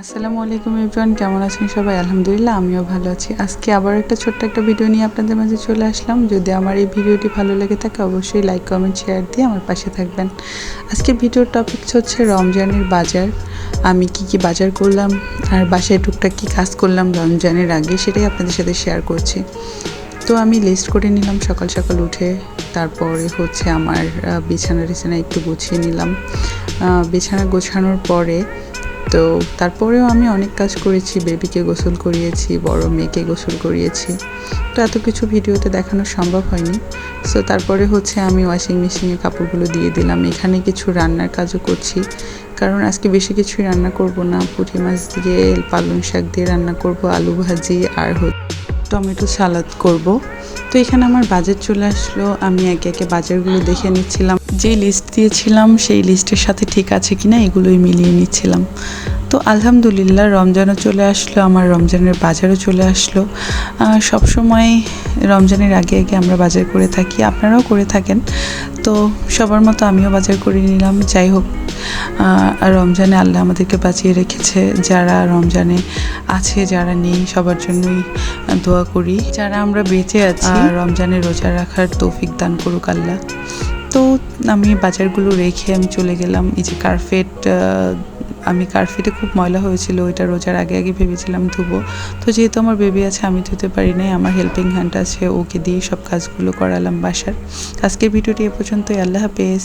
আসসালামু আলাইকুম এভরিওয়ান কেমন আছেন সবাই? আলহামদুলিল্লাহ, আমিও ভালো আছি। আজকে আবার একটা ছোট্ট একটা ভিডিও নিয়ে আপনাদের মাঝে চলে আসলাম। যদি আমার এই ভিডিওটি ভালো লেগে থাকে, অবশ্যই লাইক কমেন্ট শেয়ার দিয়ে আমার পাশে থাকবেন। আজকে ভিডিওর টপিক হচ্ছে রমজানের বাজার। আমি কি কি বাজার করলাম, আর বাসায় টুকটাক কী কাজ করলাম রমজানের আগে, সেটাই আপনাদের সাথে শেয়ার করছি। তো আমি লিস্ট করে নিলাম সকাল সকাল উঠে। তারপরে হচ্ছে আমার বিছানা টিছানা একটু গুছিয়ে নিলাম। বিছানা গোছানোর পরে তো তারপরেও আমি অনেক কাজ করেছি বেবিকে গোসল করিয়েছি, বড় মেয়েকে গোসল করিয়েছি। তো এত কিছু ভিডিওতে দেখানো সম্ভব হয়নি। সো তারপরে হচ্ছে আমি ওয়াশিং মেশিনে কাপড়গুলো দিয়ে দিলাম। এখানে কিছু রান্নার কাজও করছি। কারণ আজকে বেশি কিছুই রান্না করব না। পুঁটি মাছ দিয়ে, পালং শাক দিয়ে রান্না করব, আলু ভাজি আর টমেটো সালাদ করব। তো এখানে আমার বাজার চলে আসলো। আমি একে একে বাজারগুলো দেখে নিচ্ছিলাম। যে লিস্ট দিয়েছিলাম সেই লিস্টের সাথে ঠিক আছে কিনা এগুলোই মিলিয়ে নিচ্ছিলাম। তো আলহামদুলিল্লাহ রমজানও চলে আসলো আমার রমজানের বাজারও চলে আসলো। সব সময় রমজানের আগে আগে আমরা বাজার করে থাকি আপনারাও করে থাকেন। তো সবার মতো আমিও বাজার করে নিলাম যাই হোক। আর রমজানে আল্লাহ আমাদেরকে বাঁচিয়ে রেখেছে যারা রমজানে আছে যারা নেই সবার জন্যই দোয়া করি। যারা আমরা বেঁচে আছি রমজানে রোজা রাখার তৌফিক দান করুক আল্লাহ। তো আমি বাজারগুলো রেখে আমি চলে গেলাম। এই যে কার্পেট আমি কার্পেটে খুব ময়লা হয়েছিল, ওইটা রোজার আগে আগে ভেবেছিলাম ধুবো। তো যেহেতু আমার বেবি আছে, আমি ধুতে পারি নাই, আমার হেল্পিং হ্যান্ড আছে, ওকে দিয়ে সব কাজগুলো করালাম বাসার। আজকের ভিডিওটি এ পর্যন্তই, আল্লাহ হাফেজ।